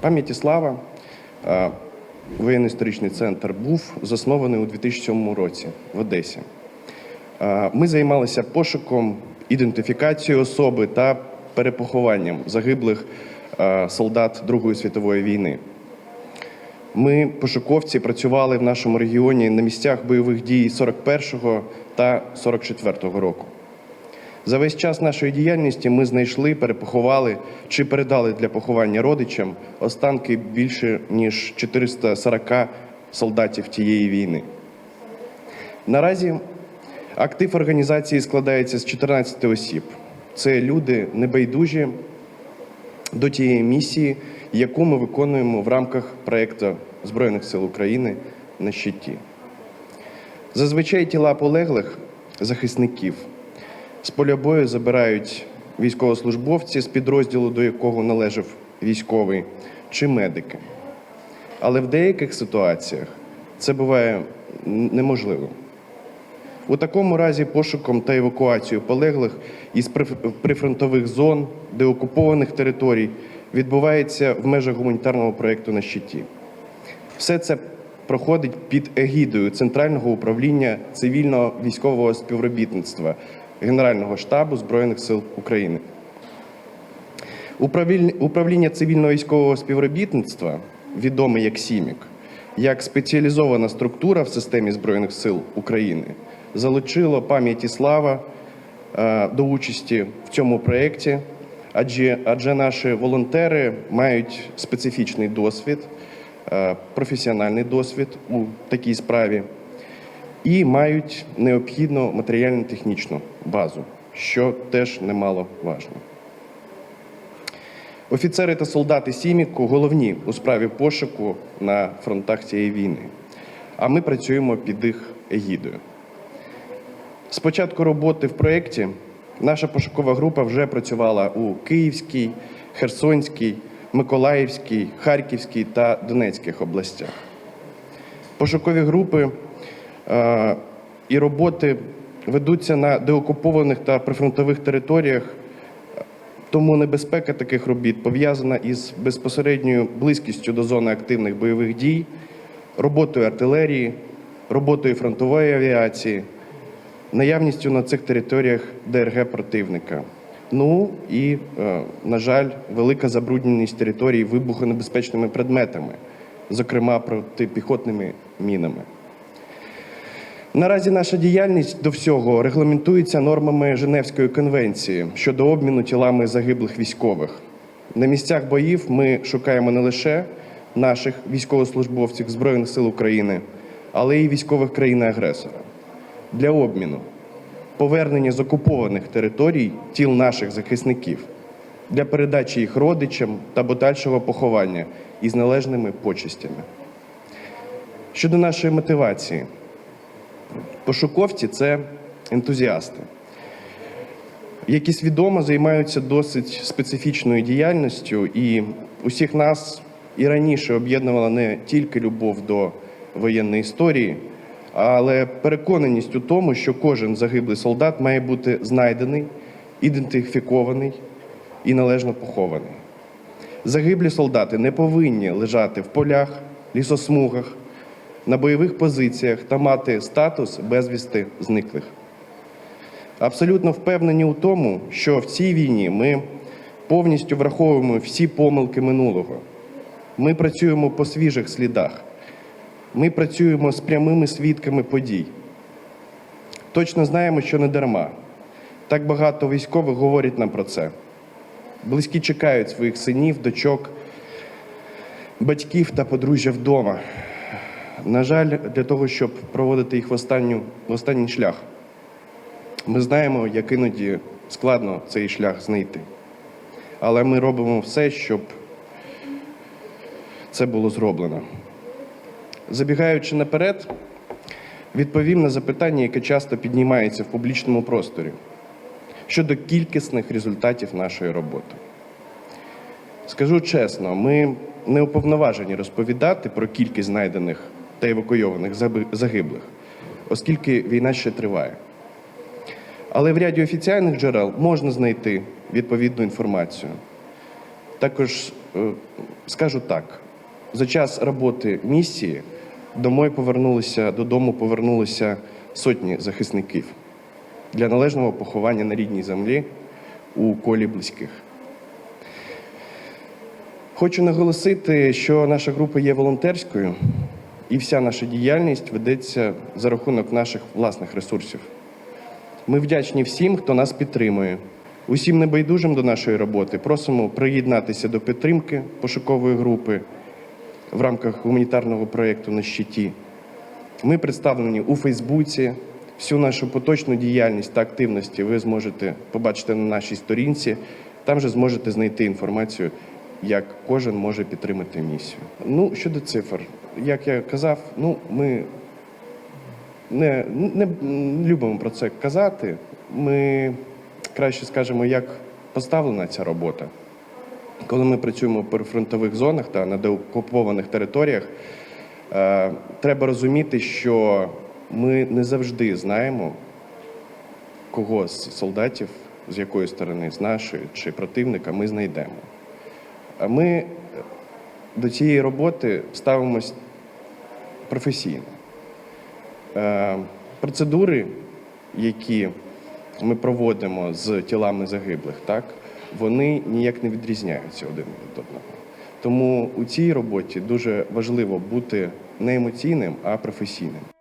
Пам'яті слава е, воєнно-історичний центр був заснований у 2007 році в Одесі. Е, Ми займалися пошуком, ідентифікацією особи та перепохованням загиблих е, солдат Другої світової війни. Ми, пошуковці, працювали в нашому регіоні на місцях бойових дій 41-го та 44-го року. За весь час нашої діяльності ми знайшли, перепоховали чи передали для поховання родичам останки більше ніж 440 солдатів тієї війни. Наразі актив організації складається з 14 осіб. Це люди небайдужі до тієї місії, яку ми виконуємо в рамках проєкту Збройних сил України на щиті. Зазвичай тіла полеглих захисників з поля бою забирають військовослужбовці з підрозділу, до якого належав військовий, чи медики. Але в деяких ситуаціях це буває неможливо. У такому разі пошуком та евакуацією полеглих із приф- прифронтових зон, деокупованих територій відбувається в межах гуманітарного проєкту на щиті. Все це проходить під егідою Центрального управління цивільного військового співробітництва Генерального штабу Збройних сил України. Управління- Управління цивільного військового співробітництва, відоме як СІМІК, як спеціалізована структура в системі Збройних сил України, залучило пам'яті слава е, до участі в цьому проєкті, адже, адже наші волонтери мають специфічний досвід, е, професіональний досвід у такій справі і мають необхідну матеріально-технічну базу, що теж немало важливо. Офіцери та солдати Сіміку головні у справі пошуку на фронтах цієї війни, а ми працюємо під їх егідою. З початку роботи в проєкті наша пошукова група вже працювала у Київській, Херсонській, Миколаївській, Харківській та Донецьких областях. Пошукові групи і роботи ведуться на деокупованих та прифронтових територіях, тому небезпека таких робіт пов'язана із безпосередньою близькістю до зони активних бойових дій, роботою артилерії, роботою фронтової авіації, наявністю на цих територіях ДРГ противника. Ну і, е, на жаль, велика забрудненість територій вибухонебезпечними предметами, зокрема протипіхотними мінами. Наразі наша діяльність до всього регламентується нормами Женевської конвенції щодо обміну тілами загиблих військових. На місцях боїв ми шукаємо не лише наших військовослужбовців Збройних сил України, але й військових країни-агресора для обміну, повернення з окупованих територій тіл наших захисників для передачі їх родичам та подальшого поховання із належними почестями. Щодо нашої мотивації, Пошуковці це ентузіасти, які свідомо займаються досить специфічною діяльністю, і усіх нас і раніше об'єднувала не тільки любов до воєнної історії, але переконаність у тому, що кожен загиблий солдат має бути знайдений, ідентифікований і належно похований. Загиблі солдати не повинні лежати в полях, лісосмугах, на бойових позиціях та мати статус безвісти зниклих. Абсолютно впевнені у тому, що в цій війні ми повністю враховуємо всі помилки минулого. Ми працюємо по свіжих слідах. Ми працюємо з прямими свідками подій. Точно знаємо, що не дарма. Так багато військових говорять нам про це. Близькі чекають своїх синів, дочок, батьків та подружжя вдома. На жаль, для того, щоб проводити їх в, останню, в останній шлях, ми знаємо, як іноді складно цей шлях знайти. Але ми робимо все, щоб це було зроблено. Забігаючи наперед, відповім на запитання, яке часто піднімається в публічному просторі щодо кількісних результатів нашої роботи. Скажу чесно, ми не уповноважені розповідати про кількість знайдених та евакуйованих загиблих, оскільки війна ще триває. Але в ряді офіціальних джерел можна знайти відповідну інформацію. Також е, скажу так: за час роботи місії домой повернулися, додому повернулися сотні захисників для належного поховання на рідній землі у колі близьких. Хочу наголосити, що наша група є волонтерською, і вся наша діяльність ведеться за рахунок наших власних ресурсів. Ми вдячні всім, хто нас підтримує. Усім небайдужим до нашої роботи просимо приєднатися до підтримки пошукової групи в рамках гуманітарного проєкту на щиті. Ми представлені у Фейсбуці. Всю нашу поточну діяльність та активності ви зможете побачити на нашій сторінці. Там же зможете знайти інформацію, як кожен може підтримати місію. Ну, щодо цифр, як я казав, ну ми не, не любимо про це казати. Ми краще скажемо, як поставлена ця робота. Коли ми працюємо в прифронтових зонах та на деокупованих територіях, е, треба розуміти, що ми не завжди знаємо, кого з солдатів, з якої сторони, з нашої чи противника, ми знайдемо. А ми до цієї роботи ставимось професійно. Е, Процедури, які ми проводимо з тілами загиблих, так, вони ніяк не відрізняються один від одного. Тому у цій роботі дуже важливо бути не емоційним, а професійним.